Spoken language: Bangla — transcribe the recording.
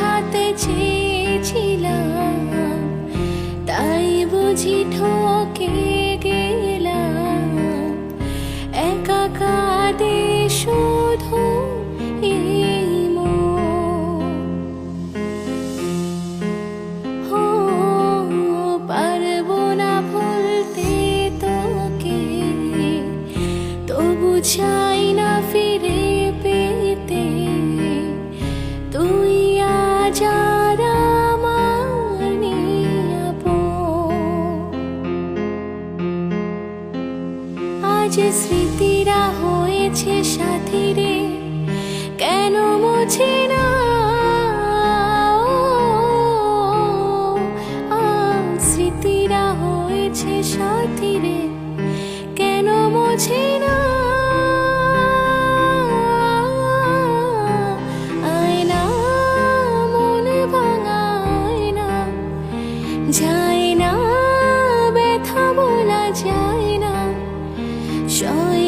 হাতে চেয়েছিলাম তাই বুঝি ঠকে গেলাম। একা কাঁদে শুধু চাই না ফিরে আজ স্মৃতিরা হয়েছে সাথী রে কেন মুছে না? স্মৃতিরা হয়েছে সাথী কেন মোছে না? আয়না show you